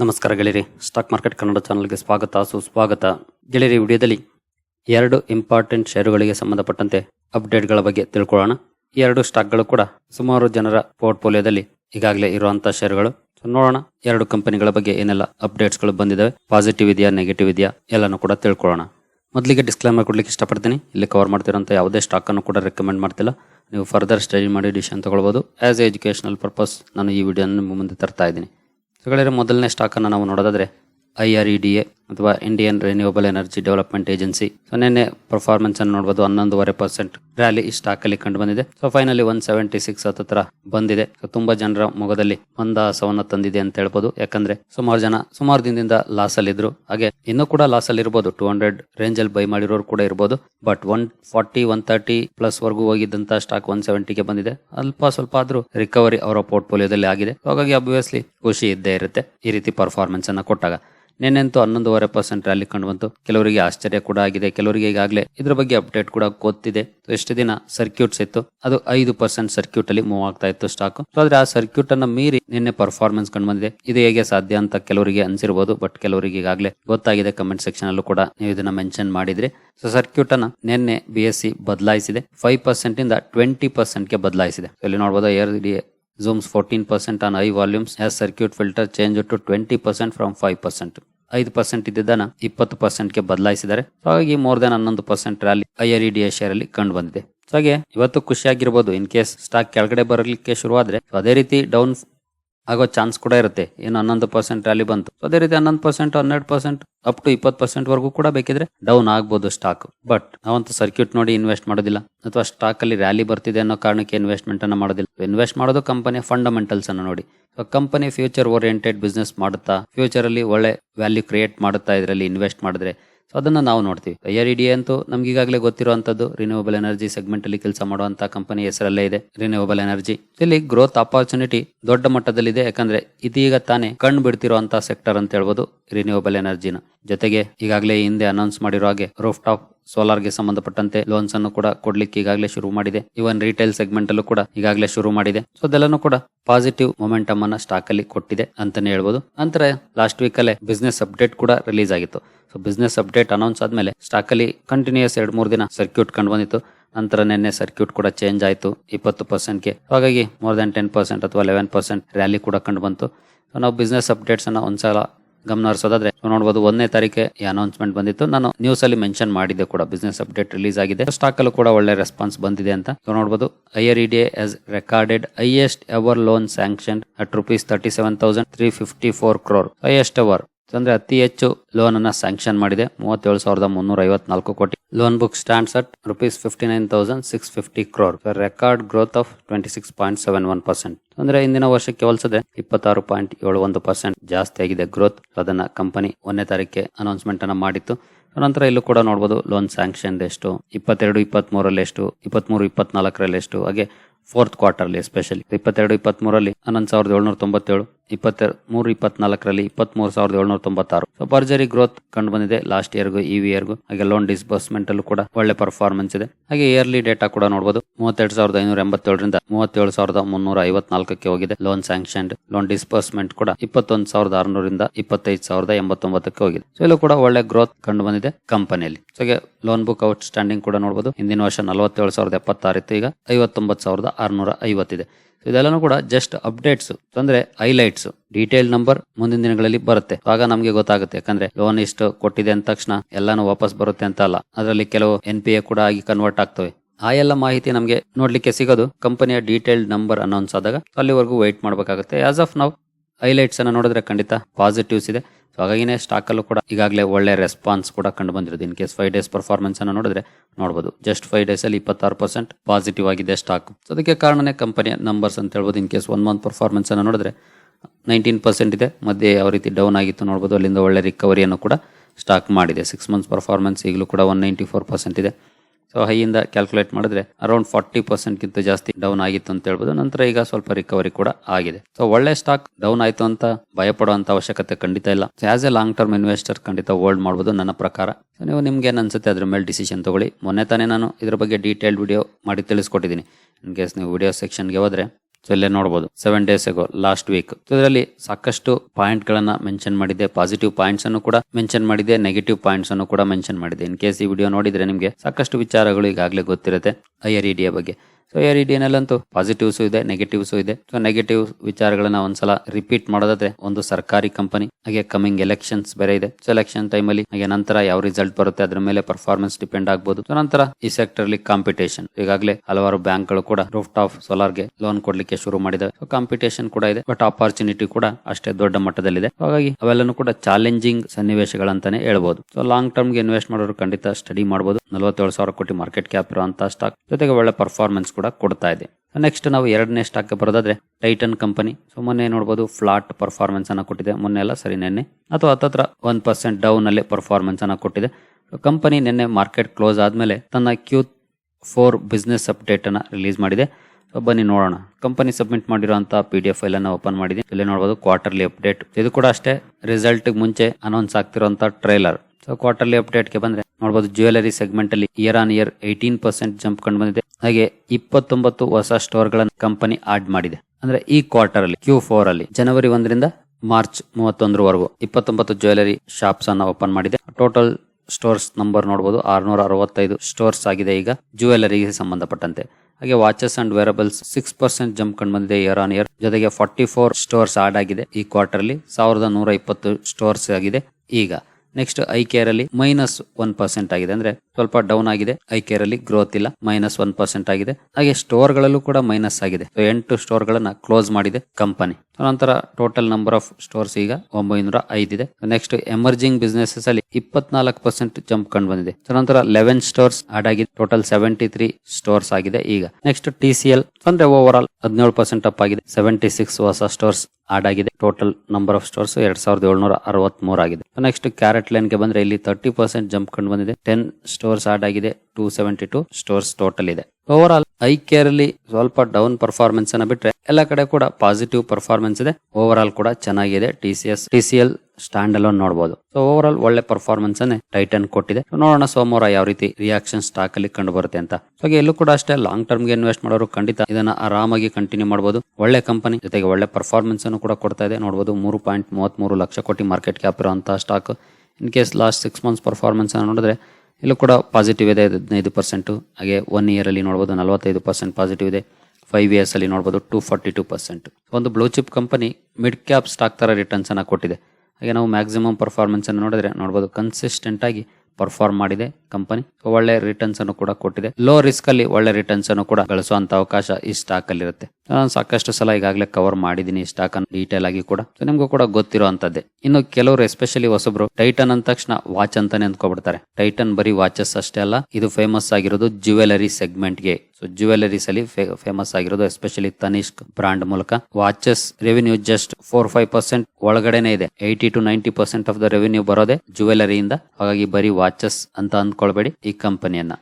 ನಮಸ್ಕಾರ ಗೆಳೆಯರಿ. Stock market Kannada ಚಾನಲ್ಗೆ ಸ್ವಾಗತ, ಸುಸ್ವಾಗತ. ಗೆಳೆಯರಿ ವಿಡಿಯೋದಲ್ಲಿ ಎರಡು ಇಂಪಾರ್ಟೆಂಟ್ ಷೇರುಗಳಿಗೆ ಸಂಬಂಧಪಟ್ಟಂತೆ ಅಪ್ಡೇಟ್ಗಳ ಬಗ್ಗೆ ತಿಳ್ಕೊಳ್ಳೋಣ. ಎರಡು ಸ್ಟಾಕ್ಗಳು ಕೂಡ ಸುಮಾರು ಜನರ ಪೋರ್ಟ್ಫೋಲಿಯೋದಲ್ಲಿ ಈಗಾಗಲೇ ಇರುವಂತಹ ಷೇರುಗಳು. ನೋಡೋಣ ಎರಡು ಕಂಪನಿಗಳ ಬಗ್ಗೆ ಏನೆಲ್ಲ ಅಪ್ಡೇಟ್ಸ್ಗಳು ಬಂದಿದ್ದಾವೆ. ಪಾಸಿಟಿವ್ ಇದೆಯಾ, ನೆಗೆಟಿವ್ ಇದೆಯಾ, ಎಲ್ಲನೂ ಕೂಡ ತಿಳ್ಕೊಳ್ಳೋಣ. ಮೊದಲಿಗೆ ಡಿಸ್ಕ್ಲೈಮರ್ ಕೊಡ್ಲಿಕ್ಕೆ ಇಷ್ಟಪಡ್ತೀನಿ. ಇಲ್ಲಿ ಕವರ್ ಮಾಡ್ತಿರೋಂಥ ಯಾವುದೇ ಸ್ಟಾಕ್ ಅನ್ನು ಕೂಡ ರೆಕಮೆಂಡ್ ಮಾಡ್ತಿಲ್ಲ. ನೀವು ಫರ್ದರ್ ಸ್ಟಡಿ ಮಾಡಿ ಡಿಸಿಷನ್ ತಗೊಳ್ಬೋದು. ಆಸ್ ಎ ಎಜುಕೇಷನಲ್ ಪರ್ಪಸ್ ನಾನು ಈ ವಿಡಿಯೋನ ನಿಮ್ಮ ಮುಂದೆ ತರ್ತಾ ಇದ್ದೀನಿ. ಹಾಗಾದರೆ ಮೊದಲನೇ ಸ್ಟಾಕನ್ನು ನಾವು ನೋಡೋದಾದರೆ I R E D A. ಅಥವಾ Indian renewable energy development agency so ನಿನ್ನೆ ಪರ್ಫಾರ್ಮೆನ್ಸ್ ಅನ್ನು ನೋಡಬಹುದು ಹನ್ನೊಂದುವರೆ ಪರ್ಸೆಂಟ್ ರ್ಯಾಲಿ ಈ ಸ್ಟಾಕ್ ಅಲ್ಲಿ ಕಂಡು ಬಂದಿದೆ. So finally one seventy six ಹತ್ರ ಬಂದಿದೆ. ತುಂಬಾ ಜನರ ಮೊಗದಲ್ಲಿ ಮಂದಹಾಸವನ್ನ ತಂದಿದೆ ಅಂತ ಹೇಳ್ಬೋದು. ಯಾಕಂದ್ರೆ ಸುಮಾರು ಜನ ಸುಮಾರು ದಿನದಿಂದ ಲಾಸ್ ಅಲ್ಲಿ ಇದ್ರು. ಹಾಗೆ ಇನ್ನೂ ಕೂಡ ಲಾಸ್ ಅಲ್ಲಿ ಇರಬಹುದು ಟೂ ಹಂಡ್ರೆಡ್ ರೇಂಜ್ ಅಲ್ಲಿ ಬೈ ಮಾಡಿರೋರು ಕೂಡ ಇರಬಹುದು but one forty one thirty plus ವರ್ಗೂ ಹೋಗಿದ್ದಂತ ಸ್ಟಾಕ್ ಒನ್ ಸೆವೆಂಟಿಗೆ ಬಂದಿದೆ. ಅಲ್ಪ ಸ್ವಲ್ಪ ಆದ್ರೂ ರಿಕವರಿ ಅವರ ಪೋರ್ಟ್ಫೋಲಿಯೋದಲ್ಲಿ ಆಗಿದೆ. ಹಾಗಾಗಿ ಅಬ್ವಿಯಸ್ಲಿ ಖುಷಿ ಇದ್ದೇ ಇರುತ್ತೆ ಈ ರೀತಿ ಪರ್ಫಾರ್ಮೆನ್ಸ್ ಅನ್ನ ಕೊಟ್ಟಾಗ. ನಿನ್ನೆಂತೂ ಹನ್ನೊಂದುವರೆ ಪರ್ಸೆಂಟ್ ರ್ಯಾಲಿ ಕಂಡು ಬಂತು. ಕೆಲವರಿಗೆ ಆಶ್ಚರ್ಯ ಕೂಡ ಆಗಿದೆ. ಕೆಲವರಿಗೆ ಈಗಾಗಲೇ ಇದ್ರ ಬಗ್ಗೆ ಅಪ್ಡೇಟ್ ಕೂಡ ಗೊತ್ತಿದೆ. ಎಷ್ಟು ದಿನ ಸರ್ಕ್ಯೂಟ್ಸ್ ಇತ್ತು? ಅದು ಐದು ಪರ್ಸೆಂಟ್ ಸರ್ಕ್ಯೂಟ್ ಅಲ್ಲಿ ಮೂವ್ ಆಗ್ತಾ ಇತ್ತು ಸ್ಟಾಕ್ ಆದ್ರೆ ಆ ಸರ್ಕ್ಯೂಟ್ ಅನ್ನ ಮೀರಿ ನಿನ್ನೆ ಪರ್ಫಾರ್ಮೆನ್ಸ್ ಕಂಡು ಬಂದಿದೆ. ಇದು ಹೇಗೆ ಸಾಧ್ಯ ಅಂತ ಕೆಲವರಿಗೆ ಅನ್ಸಿರ್ಬೋದು. ಬಟ್ ಕೆಲವರಿಗೆ ಈಗಾಗಲೇ ಗೊತ್ತಾಗಿದೆ. ಕಮೆಂಟ್ ಸೆಕ್ಷನ್ ಅಲ್ಲೂ ಕೂಡ ನೀವು ಇದನ್ನ ಮೆನ್ಷನ್ ಮಾಡಿದ್ರಿ. ಸೊ ಸರ್ಕ್ಯೂಟ್ ಅನ್ನ ನಿನ್ನೆ ಬಿ ಎಸ್ ಸಿ ಬದಲಾಯಿಸಿದೆ. ಫೈವ್ ಪರ್ಸೆಂಟ್ ಇಂದ ಟ್ವೆಂಟಿ ಪರ್ಸೆಂಟ್ಗೆ ಬದಲಾಯಿಸಿದೆ. ಇಲ್ಲಿ ನೋಡಬಹುದು zooms 14% on high volumes as circuit filter changed to 20% from 5%. ಐದು ಪರ್ಸೆಂಟ್ ಇದ್ದಿದ್ದನ್ನ ಇಪ್ಪತ್ತು ಪರ್ಸೆಂಟ್ಗೆ ಬದಲಾಯಿಸಿದ್ದಾರೆ ಸೊ ಹಾಗಾಗಿ ಮೋರ್ ದನ್ ಹನ್ನೊಂದು percent rally I R E D share ಅಲ್ಲಿ ಕಂಡು ಬಂದಿದೆ ಹಾಗೆ ಇವತ್ತು ಖುಷಿಯಾಗಿರ್ಬೋದು ಇನ್ ಕೇಸ್ ಸ್ಟಾಕ್ ಕೆಳಗಡೆ ಬರಲಿಕ್ಕೆ ಶುರುವಾದ್ರೆ ಅದೇ ರೀತಿ ಡೌನ್ ಆಗೋ ಚಾನ್ಸ್ ಕೂಡ ಇರುತ್ತೆ. ಏನು ಹನ್ನೊಂದು ಪರ್ಸೆಂಟ್ ರ್ಯಾಲಿ ಬಂತು. ಅದೇ ರೀತಿ ಹನ್ನೊಂದು ಪರ್ಸೆಂಟ್ ಹನ್ನೆರಡು ಪರ್ಸೆಂಟ್ ಅಪ್ ಟು ಇಪ್ಪತ್ತು ಪರ್ಸೆಂಟ್ ವರೆಗೂ ಕೂಡ ಬೇಕಿದ್ರೆ ಡೌನ್ ಆಗ್ಬೋದು ಸ್ಟಾಕ್ ಬಟ್ ನಾವಂತೂ ಸರ್ಕ್ಯೂಟ್ ನೋಡಿ ಇನ್ವೆಸ್ಟ್ ಮಾಡೋದಿಲ್ಲ. ಅಥವಾ ಸ್ಟಾಕ್ ಅಲ್ಲಿ ರ್ಯಾಲಿ ಬರ್ತಿದೆ ಅನ್ನೋ ಕಾರಣಕ್ಕೆ ಇನ್ವೆಸ್ಟ್ಮೆಂಟ್ ಅನ್ನ ಮಾಡೋದಿಲ್ಲ. ಇನ್ವೆಸ್ಟ್ ಮಾಡೋದು ಕಂಪನಿಯ ಫಂಡಮೆಂಟಲ್ಸ್ ಅನ್ನು ನೋಡಿ. ಕಂಪನಿ ಫ್ಯೂಚರ್ ಓರಿಯೆಂಟೆಡ್ ಬಿಸ್ನೆಸ್ ಮಾಡುತ್ತಾ ಫ್ಯೂಚರ್ ಅಲ್ಲಿ ಒಳ್ಳೆ ವ್ಯಾಲ್ಯೂ ಕ್ರಿಯೇಟ್ ಮಾಡುತ್ತಾ, ಇದರಲ್ಲಿ ಇನ್ವೆಸ್ಟ್ ಮಾಡಿದ್ರೆ ಸೊ ಅದನ್ನು ನಾವು ನೋಡ್ತೀವಿ. ಐ ಆರ್ ಡಿ ಅಂತೂ ನಮ್ಗೆ ಈಗಾಗಲೇ ಗೊತ್ತಿರುವಂತದ್ದು ರಿನ್ಯೂವಬಲ್ ಎನರ್ಜಿ ಸೆಗ್ಮೆಂಟ್ ಅಲ್ಲಿ ಕೆಲಸ ಮಾಡುವಂತಹ ಕಂಪನಿ ಹೆಸರಲ್ಲೇ ಇದೆ ರಿನ್ಯೂವಬಲ್ ಎನರ್ಜಿ ಇಲ್ಲಿ ಗ್ರೋತ್ ಆಪರ್ಚುನಿಟಿ ದೊಡ್ಡ ಮಟ್ಟದಲ್ಲಿದೆ. ಯಾಕಂದ್ರೆ ಇದೀಗ ತಾನೇ ಕಣ್ಣು ಬಿಡ್ತಿರುವಂತಹ ಸೆಕ್ಟರ್ ಅಂತ ಹೇಳ್ಬೋದು ರಿನ್ಯೂವಬಲ್ ಎನರ್ಜಿನ ಜೊತೆಗೆ ಈಗಾಗಲೇ ಹಿಂದೆ ಅನೌನ್ಸ್ ಮಾಡಿರೋ ಹಾಗೆ ರೂಫ್ ಟಾಪ್ ಸೋಲಾರ್ಗೆ ಸಂಬಂಧಪಟ್ಟಂತೆ ಲೋನ್ಸ್ ಅನ್ನು ಕೂಡ ಕೊಡ್ಲಿಕ್ಕೆ ಈಗಾಗಲೇ ಶುರು ಮಾಡಿದೆ. ಇವನ್ ರಿಟೇಲ್ ಸೆಗ್ಮೆಂಟ್ ಅಲ್ಲೂ ಕೂಡ ಈಗಾಗಲೇ ಶುರು ಮಾಡಿದೆ. ಸೊ ಅದೆಲ್ಲನೂ ಕೂಡ ಪಾಸಿಟಿವ್ ಮೊಮೆಂಟಮ್ ಅನ್ನ ಸ್ಟಾಕ್ ಅಲ್ಲಿ ಕೊಟ್ಟಿದೆ ಅಂತಾನೆ ಹೇಳ್ಬೋದು. ನಂತರ ಲಾಸ್ಟ್ ವೀಕ್ ಅಲ್ಲೇ ಬಿಸ್ನೆಸ್ ಅಪ್ಡೇಟ್ ಕೂಡ ರಿಲೀಸ್ ಆಗಿತ್ತು. ಸೊ ಬಿಸ್ನೆಸ್ ಅಪ್ಡೇಟ್ ಅನೌನ್ಸ್ ಆದ್ಮೇಲೆ ಸ್ಟಾಕ್ ಅಲ್ಲಿ ಕಂಟಿನ್ಯೂಸ್ ಎರಡ್ ಮೂರು ದಿನ ಸರ್ಕ್ಯೂಟ್ ಕಂಡು ಬಂದಿತ್ತು. ನಂತರ ನಿನ್ನೆ ಸರ್ಕ್ಯೂಟ್ ಕೂಡ ಚೇಂಜ್ ಆಯಿತು. ಇಪ್ಪತ್ತು ಪರ್ಸೆಂಟ್ಗೆ ಹಾಗಾಗಿ ಮೋರ್ ದನ್ ಟೆನ್ ಪರ್ಸೆಂಟ್ ಅಥವಾ ಲೆವೆನ್ ಪರ್ಸೆಂಟ್ ರ್ಯಾಲಿ ಕೂಡ ಕಂಡು ಬಂತು. ನಾವು ಬಿಸ್ನೆಸ್ ಅಪ್ಡೇಟ್ಸ್ ಅನ್ನ ಒಂದ್ಸಲ ಗಮನ ಹರಿಸೋದಾದ್ರೆ ನೋಡಬಹುದು ಒಂದನೇ ತಾರೀಕೆ ಈ ಅನೌನ್ಸ್ಮೆಂಟ್ ಬಂದಿತ್ತು. ನಾನು ನ್ಯೂಸ್ ಅಲ್ಲಿ ಮೆನ್ಷನ್ ಮಾಡಿದ್ದೆ ಕೂಡ ಬಿಸ್ನೆಸ್ ಅಪ್ಡೇಟ್ ರಿಲೀಸ್ ಆಗಿದೆ. ಸ್ಟಾಕ್ ಅಲ್ಲೂ ಕೂಡ ಒಳ್ಳೆ ರೆಸ್ಪಾನ್ಸ್ ಬಂದಿದೆ ಅಂತ ನೋಡಬಹುದು IREDA's recorded highest ever loan sanction at rupees thirty seven thousand three fifty four crore highest ever ಅಂದ್ರೆ ಅತಿ ಹೆಚ್ಚು ಲೋನ್ ಅನ್ನ ಸ್ಯಾಂಕ್ಷನ್ ಮಾಡಿದೆ. ಮೂವತ್ತೇಳು ಸಾವಿರದ ಮುನ್ನೂರ ಐವತ್ನಾಲ್ಕು ಕೋಟಿ. Loan book stands at rupees fifty nine thousand six fifty crore record growth of twenty six point seven one percent ಅಂದ್ರೆ ಇಂದಿನ ವರ್ಷಕ್ಕೆ ಹೋಲಿಸದೆ ಇಪ್ಪತ್ತಾರು ಪಾಯಿಂಟ್ ಏಳು ಒಂದು ಪರ್ಸೆಂಟ್ ಜಾಸ್ತಿ ಆಗಿದೆ ಗ್ರೋತ್ ಅದನ್ನ ಕಂಪನಿ ಒಂದನೇ ತಾರೀಕೆ ಅನೌನ್ಸ್ಮೆಂಟ್ ಅನ್ನ ಮಾಡಿತ್ತು. ನಂತರ ಇಲ್ಲೂ ಕೂಡ ನೋಡಬಹುದು ಲೋನ್ ಸ್ಯಾಂಕ್ಷನ್ ಎಷ್ಟು, ಇಪ್ಪತ್ತೆರಡು ಇಪ್ಪತ್ತ್ ಮೂರಲ್ಲಿ ಎಷ್ಟು, ಇಪ್ಪತ್ಮೂರು, ಇಪ್ಪತ್ನಾಲ್ಕರಲ್ಲಿ ಎಷ್ಟು, ಹಾಗೆ ಫೋರ್ತ್ ಕ್ವಾರ್ಟರ್ಲಿ ಎಸ್ಪೆಷಲಿ ಇಪ್ಪತ್ತೆರಡು, ಇಪ್ಪತ್ಮೂರಲ್ಲಿ ಹನ್ನೊಂದು ಸಾವಿರದ ಏಳ್ನೂರ ತೊಂಬತ್ತೇಳು, ಇಪ್ಪತ್ತೆರಡು, ಮೂರು, ಇಪ್ಪತ್ನಾಲ್ಕರಲ್ಲಿ ಇಪ್ಪತ್ಮೂರು ಸಾವಿರದ ಏಳ್ನೂರ ತೊಂಬತ್ತಾರು. ಸೊ ಭರ್ಜರಿ ಗ್ರೋತ್ ಕಂಡು ಬಂದಿದೆ ಲಾಸ್ಟ್ ಇಯರ್ಗೂ ಈ ಇಯರ್ಗೂ ಹಾಗೆ ಲೋನ್ ಡಿಸ್ಬರ್ಸ್ಮೆಂಟ್ ಅಲ್ಲೂ ಕೂಡ ಒಳ್ಳೆ ಪರ್ಫಾರ್ಮೆನ್ಸ್ ಇದೆ. ಹಾಗೆ ಇಯರ್ಲಿ ಡೇಟಾ ಕೂಡ ನೋಡಬಹುದು ಮೂವತ್ತೆರಡು ಸಾವಿರದ ಐನೂರ ಎಂಬತ್ತೇಳರಿಂದ ಮೂವತ್ತೇಳು ಸಾವಿರದ ಮುನ್ನೂರ ಐವತ್ನಾಲ್ಕಕ್ಕೆ ಹೋಗಿದೆ ಲೋನ್ ಸ್ಯಾಂಕ್ಷನ್ ಲೋನ್ ಡಿಸ್ಬರ್ಸ್ಮೆಂಟ್ ಕೂಡ ಇಪ್ಪತ್ತೊಂದು ಸಾವಿರದ ಆರುನೂರಿಂದ ಇಪ್ಪತ್ತೈದು ಸಾವಿರದ ಎಂಬತ್ತೊಂಬತ್ತಕ್ಕೆ ಹೋಗಿದೆ. ಸೊ ಇಲ್ಲೂ ಕೂಡ ಒಳ್ಳೆ ಗ್ರೋತ್ ಕಂಡು ಬಂದಿದೆ. ಕಂಪನಿಯಲ್ಲಿ. So loan book outstanding ಕೂಡ ನೋಡಬಹುದು ಹಿಂದಿನ ವರ್ಷ ನಲವತ್ತೇಳು ಸಾವಿರದ ಎಪ್ಪತ್ತಾರು ಇತ್ತು. ಈಗ ಐವತ್ತೊಂಬತ್ತು ಸಾವಿರದ ಆರುನೂರ ಐವತ್ತಿದೆ ಇದೆಲ್ಲನೂ ಕೂಡ ಜಸ್ಟ್ ಅಪ್ಡೇಟ್ಸ್ ಅಂದ್ರೆ ಹೈಲೈಟ್ಸ್ ಡೀಟೇಲ್ ನಂಬರ್ ಮುಂದಿನ ದಿನಗಳಲ್ಲಿ ಬರುತ್ತೆ. ಆಗ ನಮಗೆ ಗೊತ್ತಾಗುತ್ತೆ. ಯಾಕಂದ್ರೆ ಲೋನ್ ಇಷ್ಟು ಕೊಟ್ಟಿದೆ ಅಂದ ತಕ್ಷಣ ಎಲ್ಲಾನು ವಾಪಸ್ ಬರುತ್ತೆ ಅಂತ ಅಲ್ಲ. ಅದರಲ್ಲಿ ಕೆಲವು ಎನ್ ಪಿ ಎ ಕೂಡ ಆಗಿ ಕನ್ವರ್ಟ್ ಆಗ್ತವೆ. ಆ ಎಲ್ಲ ಮಾಹಿತಿ ನಮಗೆ ನೋಡ್ಲಿಕ್ಕೆ ಸಿಗೋದು. ಕಂಪನಿಯ ಡೀಟೇಲ್ಡ್ ನಂಬರ್ ಅನೌನ್ಸ್ ಆದಾಗ ಅಲ್ಲಿವರೆಗೂ ವೈಟ್ ಮಾಡಬೇಕಾಗುತ್ತೆ. ಆಸ್ ಆಫ್ ನಾವು ಹೈಲೈಟ್ಸ್ ಅನ್ನ ನೋಡಿದ್ರೆ ಖಂಡಿತ ಪಾಸಿಟಿವ್ಸ್ ಇದೆ. ಸೊ ಹಾಗಾಗಿನೇ ಸ್ಟಾಕಲ್ಲೂ ಕೂಡ ಈಗಾಗಲೇ ಒಳ್ಳೆ ರೆಸ್ಪಾನ್ಸ್ ಕೂಡ ಕಂಡು ಬಂದಿರೋದು. In case five days performance ಅನ್ನು ನೋಡಿದ್ರೆ ನೋಡಬಹುದು ಜಸ್ಟ್ ಫೈವ್ ಡೇಸ್ ಅಲ್ಲಿ ಇಪ್ಪತ್ತಾರು ಪರ್ಸೆಂಟ್ ಪಾಸಿಟಿವ್ ಆಗಿದೆ ಸ್ಟಾಕ್ ಸೊ ಅದಕ್ಕೆ ಕಾರಣನೇ ಕಂಪನಿಯ ನಂಬರ್ಸ್ ಅಂತ ಹೇಳ್ಬೋದು. In case one month performance ಅನ್ನು ನೋಡಿದ್ರೆ ನೈನ್ಟೀನ್ ಪರ್ಸೆಂಟ್ ಇದೆ. ಮಧ್ಯೆ ಯಾವ ರೀತಿ ಡೌನ್ ಆಗಿತ್ತು ನೋಡಬಹುದು ಅಲ್ಲಿಂದ ಒಳ್ಳೆ ರಿಕವರಿಯನ್ನು ಕೂಡ ಸ್ಟಾಕ್ ಮಾಡಿದೆ. ಸಿಕ್ಸ್ ಮಂತ್ಸ್ ಪರ್ಫಾರ್ಮೆನ್ಸ್ ಈಗಲೂ ಕೂಡ ಒನ್ ನೈಂಟಿ ಫೋರ್ ಪರ್ಸೆಂಟ್ ಇದೆ. ಸೊ ಹೈಯಿಂದ ಕ್ಯಾಲ್ಕುಲೇಟ್ ಮಾಡಿದ್ರೆ ಅರೌಂಡ್ ಫಾರ್ಟಿ ಪರ್ಸೆಂಟ್ಗಿಂತ ಜಾಸ್ತಿ ಡೌನ್ ಆಗಿತ್ತು ಅಂತ ಹೇಳ್ಬೋದು. ನಂತರ ಈಗ ಸ್ವಲ್ಪ ರಿಕವರಿ ಕೂಡ ಆಗಿದೆ. ಸೊ ಒಳ್ಳೆ ಸ್ಟಾಕ್ ಡೌನ್ ಆಯ್ತು ಅಂತ ಭಯಪಡುವಂತ ಅವಶ್ಯಕತೆ ಖಂಡಿತ ಇಲ್ಲ. As a long term investor ಖಂಡಿತ ಹೋಲ್ಡ್ ಮಾಡ್ಬೋದು ನನ್ನ ಪ್ರಕಾರ. ಸೊ ನೀವು ನಿಮ್ಗೆ ಏನು ಅನ್ಸುತ್ತೆ ಅದ್ರ ಮೇಲೆ ಡಿಸಿಷನ್ ತಗೊಳ್ಳಿ. ಮೊನ್ನೆ ತಾನೇ ನಾನು ಇದ್ರ ಬಗ್ಗೆ ಡೀಟೇಲ್ಡ್ ವಿಡಿಯೋ ಮಾಡಿ ತಿಳಿಸ್ಕೊಟ್ಟಿದ್ದೀನಿ. ಇನ್ ಕೇಸ್ ನೀವು ವಿಡಿಯೋ ಸೆಕ್ಷನ್ಗೆ ಹೋದ್ರೆ ಸೊ ಇಲ್ಲೇ ನೋಡಬಹುದು seven days ago last week ಇದರಲ್ಲಿ ಸಾಕಷ್ಟು ಪಾಯಿಂಟ್ ಗಳನ್ನ ಮೆನ್ಷನ್ ಮಾಡಿದೆ ಪಾಸಿಟಿವ್ ಪಾಯಿಂಟ್ಸ್ ಅನ್ನು ಕೂಡ ಮೆನ್ಷನ್ ಮಾಡಿದೆ ನೆಗೆಟಿವ್ ಪಾಯಿಂಟ್ಸ್ ಅನ್ನು ಕೂಡ ಮೆನ್ಷನ್ ಮಾಡಿದೆ ಇನ್ ಕೇಸ್ ಈ ವಿಡಿಯೋ ನೋಡಿದ್ರೆ ನಿಮಗೆ ಸಾಕಷ್ಟು ವಿಚಾರಗಳು ಈಗಾಗಲೇ ಗೊತ್ತಿರುತ್ತೆ. ಐಆರ್ ಇಡಿಯ ಬಗ್ಗೆ. ಸೊ ಐಆರ್ ಅಂತೂ ಪಾಸಿಟಿವ್ಸು ಇದೆ ನೆಗೆಟಿವ್ಸು ಇದೆ. ಸೊ ನೆಗೆಟಿವ್ ವಿಚಾರಗಳನ್ನ ಒಂದ್ಸಲ ರಿಪೀಟ್ ಮಾಡೋದಾದ್ರೆ ಒಂದು ಸರ್ಕಾರಿ ಕಂಪನಿ ಹಾಗೆ ಕಮಿಂಗ್ ಎಲೆಕ್ಷನ್ಸ್ ಬೇರೆ ಇದೆ. ಸೊ ಎಲೆಕ್ಷನ್ ಟೈಮ್ ಅಲ್ಲಿ ಹಾಗೆ ನಂತರ ಯಾವ ರಿಸಲ್ಟ್ ಬರುತ್ತೆ, ಅದ್ರ ಮೇಲೆ ಪರ್ಫಾರ್ಮೆನ್ಸ್ ಡಿಪೆಂಡ್ ಆಗಬಹುದು ಸೊ ನಂತರ ಈ ಸೆಕ್ಟರ್ ಅಲ್ಲಿ ಕಾಂಪಿಟೇಷನ್ ಈಗಾಗಲೇ ಹಲವಾರು ಬ್ಯಾಂಕ್ಗಳು ಕೂಡ ರೂಫ್ ಟಾಪ್ ಸೋಲಾರ್ಗೆ ಲೋನ್ ಕೊಡ್ಲಿಕ್ಕೆ ಶುರು ಮಾಡಿದೆ ಸೊ ಕಾಂಪಿಟೇಷನ್ ಕೂಡ ಇದೆ ಬಟ್ ಆಪರ್ಚುನಿಟಿ ಕೂಡ ಅಷ್ಟೇ ದೊಡ್ಡ ಮಟ್ಟದಲ್ಲಿದೆ. ಹಾಗಾಗಿ ಅವೆಲ್ಲನೂ ಕೂಡ ಚಾಲೆಂಜಿಂಗ್ ಸನ್ನಿವೇಶಗಳಂತಾನೆ ಹೇಳ್ಬಹುದು ಸೊ ಲಾಂಗ್ ಟರ್ಮ್ಗೆ ಇನ್ವೆಸ್ಟ್ ಮಾಡೋರು ಖಂಡಿತ ಸ್ಟಡಿ ಮಾಡಬಹುದು ನಲವತ್ತೇಳು ಸಾವಿರ ಕೋಟಿ ಮಾರ್ಕೆಟ್ ಕ್ಯಾಪ್ ಇರುವಂತಹ ಸ್ಟಾಕ್ ಜೊತೆಗೆ ಒಳ್ಳೆ ಪರ್ಫಾರ್ಮೆನ್ಸ್ ಕೂಡ ಕೊಡ್ತಾ ಇದೆ. ನೆಕ್ಸ್ಟ್ ನಾವು ಎರಡನೇ ಸ್ಟಾಕ್ ಬರೋದಾದ್ರೆ ಟೈಟನ್ ಕಂಪನಿ ಸೊ ಮೊನ್ನೆ ನೋಡಬಹುದು ಫ್ಲಾಟ್ ಪರ್ಫಾರ್ಮೆನ್ಸ್ ಅನ್ನ ಕೊಟ್ಟಿದೆ. ಮೊನ್ನೆ ಎಲ್ಲ ಸರಿ ನೆನ್ನೆ. ಅಥವಾ ಹತ್ತತ್ರ ಒನ್ ಪರ್ಸೆಂಟ್ ಡೌನ್ ಅಲ್ಲಿ ಪರ್ಫಾರ್ಮೆನ್ಸ್ ಅನ್ನ ಕೊಟ್ಟಿದೆ. ಕಂಪನಿ ನಿನ್ನೆ ಮಾರ್ಕೆಟ್ ಕ್ಲೋಸ್ ಆದ್ಮೇಲೆ ತನ್ನ ಕ್ಯೂ ಫೋರ್ ಬಿಸ್ನೆಸ್ ಅಪ್ಡೇಟ್ ಅನ್ನ ರಿಲೀಸ್ ಮಾಡಿದೆ. ಸೊ ಬನ್ನಿ ನೋಡೋಣ. ಕಂಪನಿ ಸಬ್ಮಿಟ್ ಮಾಡಿರುವಂತಹ ಪಿ ಡಿ ಎಫ್ ಫೈಲ್ ಅನ್ನ ಓಪನ್ ಮಾಡಿದೆ. ಇಲ್ಲಿ ನೋಡಬಹುದು ಕ್ವಾರ್ಟರ್ಲಿ ಅಪ್ಡೇಟ್ ಇದು ಕೂಡ ಅಷ್ಟೇ ರಿಸಲ್ಟ್ ಮುಂಚೆ ಅನೌನ್ಸ್ ಆಗ್ತಿರುವಂತ ಟ್ರೈಲರ್ ಸೊ ಕ್ವಾರ್ಟರ್ಲಿ ಅಪ್ಡೇಟ್ಗೆ ಬಂದ್ರೆ ನೋಡಬಹುದು ಜ್ಯುವೆಲರಿ ಸೆಗ್ಮೆಂಟ್ ಅಲ್ಲಿ year on year eighteen percent jump ಕಂಡು ಬಂದಿದೆ. ಹಾಗೆ ಇಪ್ಪತ್ತೊಂಬತ್ತು ಹೊಸ ಸ್ಟೋರ್ ಗಳನ್ನ ಕಂಪನಿ ಆಡ್ ಮಾಡಿದೆ. ಅಂದ್ರೆ ಈ ಕ್ವಾರ್ಟರ್ ಅಲ್ಲಿ ಕ್ಯೂ ಫೋರ್ ಅಲ್ಲಿ ಜನವರಿ ಒಂದರಿಂದ ಮಾರ್ಚ್ ಮೂವತ್ತೊಂದರವರೆಗೂ ಇಪ್ಪತ್ತೊಂಬತ್ತು ಜ್ಯುವೆಲರಿ ಶಾಪ್ಸ್ ಅನ್ನ ಓಪನ್ ಮಾಡಿದೆ. ಟೋಟಲ್ ಸ್ಟೋರ್ಸ್ ನಂಬರ್ ನೋಡಬಹುದು ಆರ್ನೂರ ಅರವತ್ತೈದು ಸ್ಟೋರ್ಸ್ ಆಗಿದೆ ಈಗ ಜ್ಯುವೆಲರಿಗೆ ಸಂಬಂಧಪಟ್ಟಂತೆ. ಹಾಗೆ watches and wearables six percent jump ಕಂಡು ಬಂದಿದೆ ಇಯರ್ ಆನ್ ಇಯರ್ ಜೊತೆಗೆ ಫಾರ್ಟಿ ಫೋರ್ ಸ್ಟೋರ್ಸ್ ಆಡ್ ಆಗಿದೆ ಈ ಕ್ವಾರ್ಟರ್ ಅಲ್ಲಿ, ಸಾವಿರದ ನೂರ ಇಪ್ಪತ್ತು ಸ್ಟೋರ್ಸ್ ಆಗಿದೆ ಈಗ. ನೆಕ್ಸ್ಟ್ ಐ ಕೇರ್ ಅಲ್ಲಿ ಮೈನಸ್ ಒನ್ ಪರ್ಸೆಂಟ್ ಆಗಿದೆ. ಅಂದ್ರೆ ಸ್ವಲ್ಪ ಡೌನ್ ಆಗಿದೆ. ಐ ಕೇರ್ ಅಲ್ಲಿ ಗ್ರೋತ್ ಇಲ್ಲ. ಮೈನಸ್ ಒನ್ ಪರ್ಸೆಂಟ್ ಆಗಿದೆ. ಹಾಗೆ ಸ್ಟೋರ್ ಗಳಲ್ಲೂ ಕೂಡ ಮೈನಸ್ ಆಗಿದೆ. ಎಂಟು ಸ್ಟೋರ್ ಗಳನ್ನ ಕ್ಲೋಸ್ ಮಾಡಿದೆ ಕಂಪನಿ ನಂತರ ಟೋಟಲ್ ನಂಬರ್ ಆಫ್ ಸ್ಟೋರ್ಸ್ ಈಗ ಒಂಬೈನೂರ ಐದಿದೆ ನೆಕ್ಸ್ಟ್ ಎಮರ್ಜಿಂಗ್ ಬಿಸ್ನೆಸಸ್ ಅಲ್ಲಿ ಇಪ್ಪತ್ನಾಲ್ಕು ಪರ್ಸೆಂಟ್ ಜಂಪ್ ಕಂಡು ಬಂದಿದೆ. ನಂತರ ಲೆವೆನ್ ಸ್ಟೋರ್ಸ್ ಆಡ್ ಆಗಿದೆ. ಟೋಟಲ್ ಸೆವೆಂಟಿ ತ್ರೀ ಸ್ಟೋರ್ಸ್ ಆಗಿದೆ ಈಗ. ನೆಕ್ಸ್ಟ್ ಟಿ ಸಿ ಎಲ್ ಅಂದ್ರೆ ಓವರ್ ಆಲ್ ಹದಿನೇಳು ಪರ್ಸೆಂಟ್ ಅಪ್ ಆಗಿದೆ. ಸೆವೆಂಟಿ ಸಿಕ್ಸ್ ಹೊಸ ಸ್ಟೋರ್ಸ್ ಆಡ್ ಆಗಿದೆ. ಟೋಟಲ್ ನಂಬರ್ ಆಫ್ ಸ್ಟೋರ್ಸ್ ಎರಡ್ ಸಾವಿರದ ಏಳ್ನೂರ ಅರವತ್ತ್ ಆಗಿದೆ. ನೆಕ್ಸ್ಟ್ ಕ್ಯಾರೆಟ್ ಲೈನ್ಗೆ ಬಂದ್ರೆ ಇಲ್ಲಿ ತರ್ಟಿ ಪರ್ಸೆಂಟ್ ಜಂಪ್ ಕಂಡು ಬಂದಿದೆ. ಟೆನ್ ಸ್ಟೋರ್ಸ್ ಆಡ್ ಆಗಿದೆ. Two seventy two stores total ಇದೆ. ಓವರ್ ಆಲ್ ಐ ಕೇರ್ ಅಲ್ಲಿ ಸ್ವಲ್ಪ ಡೌನ್ ಪರ್ಫಾರ್ಮೆನ್ಸ್ ಅನ್ನ ಬಿಟ್ರೆ ಎಲ್ಲ ಕಡೆ ಕೂಡ ಪಾಸಿಟಿವ್ ಪರ್ಫಾರ್ಮೆನ್ಸ್ ಇದೆ. ಓವರ್ ಆಲ್ ಕೂಡ ಚೆನ್ನಾಗಿದೆ. T C S T C L standalone ನೋಡಬಹುದು ಸೊ ಓವರ್ ಆಲ್ ಒಳ್ಳೆ ಪರ್ಫಾರ್ಮೆನ್ಸ್ ಅನ್ನೇ ಟೈಟನ್ ಕೊಟ್ಟಿದೆ. ನೋಡೋಣ ಸೋಮವಾರ ಯಾವ ರೀತಿ ರಿಯಾಕ್ಷನ್ ಸ್ಟಾಕ್ ಅಲ್ಲಿ ಕಂಡು ಬರುತ್ತೆ ಅಂತ. ಸೊ ಎಲ್ಲೂ ಕೂಡ ಅಷ್ಟೇ ಲಾಂಗ್ ಟರ್ಮ್ಗೆ ಇನ್ವೆಸ್ಟ್ ಮಾಡೋರು ಖಂಡಿತ ಇದನ್ನ ಆರಾಮಾಗಿ ಕಂಟಿನ್ಯೂ ಮಾಡಬಹುದು ಒಳ್ಳೆ ಕಂಪನಿ ಜೊತೆಗೆ ಒಳ್ಳೆ ಪರ್ಫಾರ್ಮೆನ್ಸ್ ಅನ್ನು ಕೂಡ ಕೊಡ್ತಾ ಇದೆ. ನೋಡಬಹುದು ಮೂರು ಪಾಯಿಂಟ್ ಮೂವತ್ಮೂರು ಲಕ್ಷ ಕೋಟಿ ಮಾರ್ಕೆಟ್ ಕ್ಯಾಪ್ ಇರುವಂತಹ stock in case last six months performance ನೋಡಿದ್ರೆ ಇಲ್ಲೂ ಕೂಡ ಪಾಸಿಟಿವ್ ಇದೆ, ಹದಿನೈದು ಪರ್ಸೆಂಟು ಹಾಗೆ ಒನ್ ಇಯರಲ್ಲಿ ನೋಡ್ಬೋದು ನಲವತ್ತೈದು ಪರ್ಸೆಂಟ್ ಪಾಸಿಟಿವ್ ಇದೆ. ಫೈವ್ ಇಯರ್ಸ್ ಅಲ್ಲಿ ನೋಡಬಹುದು ಟೂ ಫಾರ್ಟಿ ಟೂ ಪರ್ಸೆಂಟ್ ಒಂದು blue chip company mid cap stock ಥರ ರಿಟರ್ನ್ಸನ್ನು ಕೊಟ್ಟಿದೆ. ಹಾಗೆ ನಾವು ಮ್ಯಾಕ್ಸಿಮಮ್ ಪರ್ಫಾರ್ಮೆನ್ಸನ್ನು ನೋಡಿದ್ರೆ ನೋಡ್ಬೋದು ಕನ್ಸಿಸ್ಟೆಂಟ್ ಆಗಿ ಪರ್ಫಾರ್ಮ್ ಮಾಡಿದೆ ಕಂಪನಿ ಒಳ್ಳೆ ರಿಟರ್ನ್ಸ್ ಅನ್ನು ಕೂಡ ಕೊಟ್ಟಿದೆ. ಲೋ ರಿಸ್ಕ್ ಅಲ್ಲಿ ಒಳ್ಳೆ ರಿಟರ್ನ್ಸ್ ಅನ್ನು ಕೂಡ ಗಳಿಸುವಂತ ಅವಕಾಶ ಈ ಸ್ಟಾಕ್ ಅಲ್ಲಿ ಇರುತ್ತೆ. ಸಾಕಷ್ಟು ಸಲ ಈಗಾಗಲೇ ಕವರ್ ಮಾಡಿದೀನಿ ಈ ಸ್ಟಾಕ್ ಅನ್ನು ಡೀಟೇಲ್ ಆಗಿ ಕೂಡ. ನಿಮ್ಗೂ ಕೂಡ ಗೊತ್ತಿರುವಂತದ್ದೇ. ಇನ್ನು ಕೆಲವರು ಎಸ್ಪೆಷಲಿ ಹೊಸಬ್ರು ಟೈಟನ್ ಅಂದ ತಕ್ಷಣ ವಾಚ್ ಅಂತಾನೆ ಅಂದ್ಕೊಬಿಡ್ತಾರೆ. ಟೈಟನ್ ಬರೀ ವಾಚಸ್ ಅಷ್ಟೇ ಅಲ್ಲ, ಇದು ಫೇಮಸ್ ಆಗಿರೋದು ಜ್ಯುವೆಲರಿ ಸೆಗ್ಮೆಂಟ್ಗೆ. ಸೊ ಜ್ಯುವೆಲರೀಸ್ ಅಲ್ಲಿ ಫೇಮಸ್ ಆಗಿರೋದು ಎಸ್ಪೆಷಲಿ ತನಿಷ್ಕ್ ಬ್ರಾಂಡ್ ಮೂಲಕ. Watches revenue just four five percent ಒಳಗಡೆನೆ ಇದೆ. Eighty to ninety percent of the revenue ಬರೋದೇ ಜ್ಯುವೆಲರಿಯಿಂದ ಹಾಗಾಗಿ ಬರೀ ವಾಚಸ್ ಅಂತ ಅಂದ್ಕೊಳ್ಬೇಡಿ ಈ ಕಂಪನಿಯನ್ನ.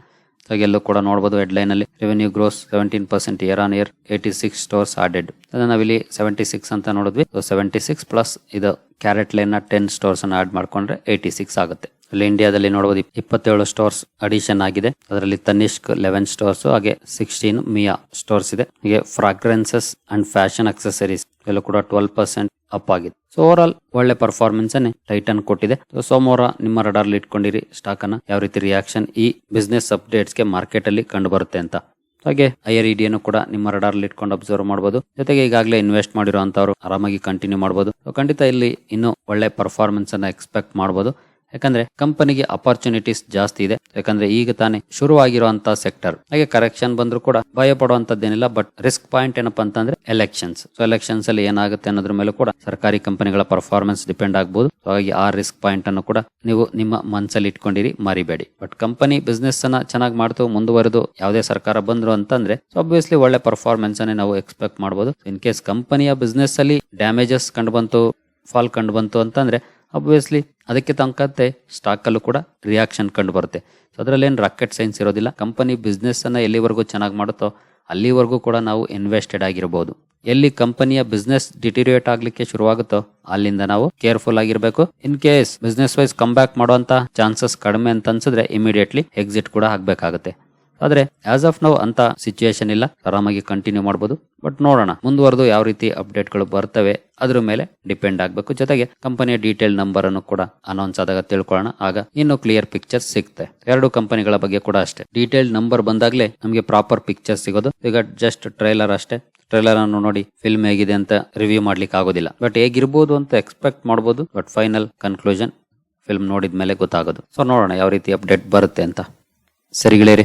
ಹಾಗೆಲ್ಲೂ ಕೂಡ ನೋಡಬಹುದು ಹೆಡ್ಲೈನ್ ಅಲ್ಲಿ revenue grows seventeen percent year on year eighty six stores added ಅದನ್ನ ನಾವಿಲ್ಲಿ ಸೆವೆಂಟಿ ಸಿಕ್ಸ್ ಅಂತ ನೋಡಿದ್ವಿ. ಸೆವೆಂಟಿ ಸಿಕ್ಸ್ ಪ್ಲಸ್ ಇದು ಕ್ಯಾರೆಟ್ ಲೈನ್ ಟೆನ್ ಸ್ಟೋರ್ಸ್ ಅನ್ನ ಆಡ್ ಮಾಡ್ಕೊಂಡ್ರೆ ಏಟಿ ಸಿಕ್ಸ್ ಆಗುತ್ತೆ. ಅಲ್ಲಿ ಇಂಡಿಯಾದಲ್ಲಿ ನೋಡಬಹುದು ಇಪ್ಪತ್ತೇಳು ಸ್ಟೋರ್ಸ್ ಅಡಿಷನ್ ಆಗಿದೆ. ಅದರಲ್ಲಿ ತನಿಷ್ಕ್ ಲೆವೆನ್ ಸ್ಟೋರ್ಸ್ ಹಾಗೆ ಸಿಕ್ಸ್ಟೀನ್ ಮಿಯಾ ಸ್ಟೋರ್ಸ್ ಇದೆ. ಹಾಗೆ ಫ್ರಾಗ್ರೆನ್ಸಸ್ ಅಂಡ್ ಫ್ಯಾಷನ್ ಅಕ್ಸೆಸರೀಸ್ ಎಲ್ಲ ಕೂಡ ಟ್ವೆಲ್ ಪರ್ಸೆಂಟ್ ಅಪ್ ಆಗಿದೆ. ಸೊ ಓವರ್ ಆಲ್ ಒಳ್ಳೆ ಪರ್ಫಾರ್ಮೆನ್ಸ್ ಅನ್ನೇ ಟೈಟನ್ ಕೊಟ್ಟಿದೆ. ಸೋಮವಾರ ನಿಮ್ಮ ರಡಾರ್ ಇಟ್ಕೊಂಡಿರಿ ಸ್ಟಾಕ್ ಅನ್ನ. ಯಾವ ರೀತಿ ರಿಯಾಕ್ಷನ್ ಈ ಬಿಸ್ನೆಸ್ ಅಪ್ಡೇಟ್ಸ್ಗೆ ಮಾರ್ಕೆಟ್ ಅಲ್ಲಿ ಕಂಡು ಬರುತ್ತೆ ಅಂತ. ಹಾಗೆ ಐಆರ್ ಇಡಿಯನ್ನು ಕೂಡ ನಿಮ್ಮ ರಡಾರ್ ಇಟ್ಕೊಂಡು ಅಬ್ಸರ್ವ್ ಮಾಡಬಹುದು ಜೊತೆಗೆ ಈಗಾಗಲೇ ಇನ್ವೆಸ್ಟ್ ಮಾಡಿರುವಂತವ್ರು ಆರಾಮಾಗಿ ಕಂಟಿನ್ಯೂ ಮಾಡಬಹುದು ಖಂಡಿತ ಇಲ್ಲಿ ಇನ್ನೂ ಒಳ್ಳೆ ಪರ್ಫಾರ್ಮೆನ್ಸ್ ಅನ್ನ ಎಕ್ಸ್ಪೆಕ್ಟ್ ಮಾಡಬಹುದು ಯಾಕಂದ್ರೆ ಕಂಪನಿಗೆ ಅಪರ್ಚುನಿಟೀಸ್ ಜಾಸ್ತಿ ಇದೆ. ಯಾಕಂದ್ರೆ ಈಗ ತಾನೇ ಶುರುವಾಗಿರುವಂತಹ ಸೆಕ್ಟರ್ ಹಾಗೆ ಕರೆಕ್ಷನ್ ಬಂದ್ರು ಕೂಡ ಭಯ ಪಡುವಂತದ್ದೇನಿಲ್ಲ ಬಟ್ ರಿಸ್ಕ್ ಪಾಯಿಂಟ್ ಏನಪ್ಪಾ ಅಂತಂದ್ರೆ ಎಲೆಕ್ಷನ್ಸ್ ಸೊ ಎಲೆಕ್ಷನ್ಸ್ ಅಲ್ಲಿ ಏನಾಗುತ್ತೆ ಅನ್ನೋದ್ರ ಮೇಲೆ ಕೂಡ ಸರ್ಕಾರಿ ಕಂಪನಿಗಳ ಪರ್ಫಾರ್ಮೆನ್ಸ್ ಡಿಪೆಂಡ್ ಆಗಬಹುದು ಹಾಗಾಗಿ ಆ ರಿಸ್ಕ್ ಪಾಯಿಂಟ್ ಅನ್ನು ಕೂಡ ನೀವು ನಿಮ್ಮ ಮನಸ್ಸಲ್ಲಿ ಇಟ್ಕೊಂಡಿರಿ, ಮರಿಬೇಡಿ. ಬಟ್ ಕಂಪನಿ ಬಿಸ್ನೆಸ್ ಅನ್ನ ಚೆನ್ನಾಗಿ ಮಾಡ್ತು, ಮುಂದುವರೆದು ಯಾವುದೇ ಸರ್ಕಾರ ಬಂದ್ರು ಅಂತಂದ್ರೆ ಅಬ್ವಿಯಸ್ಲಿ ಒಳ್ಳೆ ಪರ್ಫಾರ್ಮೆನ್ಸ್ ಅನ್ನೇ ನಾವು ಎಕ್ಸ್ಪೆಕ್ಟ್ ಮಾಡಬಹುದು ಇನ್ ಕೇಸ್ ಕಂಪನಿಯ ಬಿಸ್ನೆಸ್ ಅಲ್ಲಿ ಡ್ಯಾಮೇಜಸ್ ಕಂಡು ಬಂತು ಫಾಲ್ ಕಂಡು ಬಂತು ಅಂತಂದ್ರೆ ಅಬ್ವಿಯಸ್ಲಿ ಅದಕ್ಕೆ ತಕ್ಕಂತೆ ಸ್ಟಾಕಲ್ಲೂ ಕೂಡ ರಿಯಾಕ್ಷನ್ ಕಂಡು ಬರುತ್ತೆ. ಸೊ ಅದರಲ್ಲಿ ಏನು ರಾಕೆಟ್ ಸೈನ್ಸ್ ಇರೋದಿಲ್ಲ. ಕಂಪನಿ ಬಿಸ್ನೆಸ್ ಅನ್ನ ಎಲ್ಲಿವರೆಗೂ ಚೆನ್ನಾಗಿ ಮಾಡುತ್ತೋ ಅಲ್ಲಿವರೆಗೂ ಕೂಡ ನಾವು ಇನ್ವೆಸ್ಟೆಡ್ ಆಗಿರಬಹುದು ಎಲ್ಲಿ ಕಂಪನಿಯ ಬಿಸ್ನೆಸ್ ಡಿಟಿರಿಯೇಟ್ ಆಗ್ಲಿಕ್ಕೆ ಶುರುವಾಗುತ್ತೋ ಅಲ್ಲಿಂದ ನಾವು ಕೇರ್ಫುಲ್ ಆಗಿರಬೇಕು. In case business wise come back ಮಾಡುವಂತ ಚಾನ್ಸಸ್ ಕಡಿಮೆ ಅಂತ ಅನ್ಸಿದ್ರೆ ಇಮಿಡಿಯೇಟ್ಲಿ ಎಕ್ಸಿಟ್ ಕೂಡ ಆಗ್ಬೇಕಾಗುತ್ತೆ. ಆದ್ರೆ ಆಸ್ ಆಫ್ ನೌ ಅಂತ ಸಿಚುಯೇಷನ್ ಇಲ್ಲ. ಆರಾಮಾಗಿ ಕಂಟಿನ್ಯೂ ಮಾಡಬಹುದು ಬಟ್ ನೋಡೋಣ. ಮುಂದುವರೆದು ಯಾವ ರೀತಿ ಅಪ್ಡೇಟ್ಗಳು ಬರ್ತವೆ, ಅದ್ರ ಮೇಲೆ ಡಿಪೆಂಡ್ ಆಗಬೇಕು. ಜೊತೆಗೆ ಕಂಪನಿಯ ಡೀಟೇಲ್ ನಂಬರ್ ಅನ್ನು ಕೂಡ ಅನೌನ್ಸ್ ಆದಾಗ ತಿಳ್ಕೊಳ್ಳೋಣ. ಆಗ ಇನ್ನು ಕ್ಲಿಯರ್ ಪಿಕ್ಚರ್ ಸಿಗುತ್ತೆ ಎರಡು ಕಂಪನಿಗಳ ಬಗ್ಗೆ ಕೂಡ ಅಷ್ಟೇ. ಡೀಟೇಲ್ ನಂಬರ್ ಬಂದಾಗ್ಲೇ ನಮಗೆ ಪ್ರಾಪರ್ ಪಿಕ್ಚರ್ ಸಿಗೋದು. ಈಗ ಜಸ್ಟ್ ಟ್ರೈಲರ್ ಅಷ್ಟೇ. ಟ್ರೈಲರ್ ಅನ್ನು ನೋಡಿ ಫಿಲ್ಮ್ ಹೇಗಿದೆ ಅಂತ ರಿವ್ಯೂ ಮಾಡ್ಲಿಕ್ಕೆ ಆಗೋದಿಲ್ಲ. ಬಟ್ ಹೇಗಿರ್ಬೋದು ಅಂತ ಎಕ್ಸ್ಪೆಕ್ಟ್ ಮಾಡಬಹುದು ಬಟ್ ಫೈನಲ್ ಕನ್ಕ್ಲೂಷನ್ ಫಿಲ್ಮ್ ನೋಡಿದ ಮೇಲೆ ಗೊತ್ತಾಗೋದು. ಸೊ ನೋಡೋಣ ಯಾವ ರೀತಿ ಅಪ್ಡೇಟ್ ಬರುತ್ತೆ ಅಂತ. ಸರಿಗಳೇರಿ?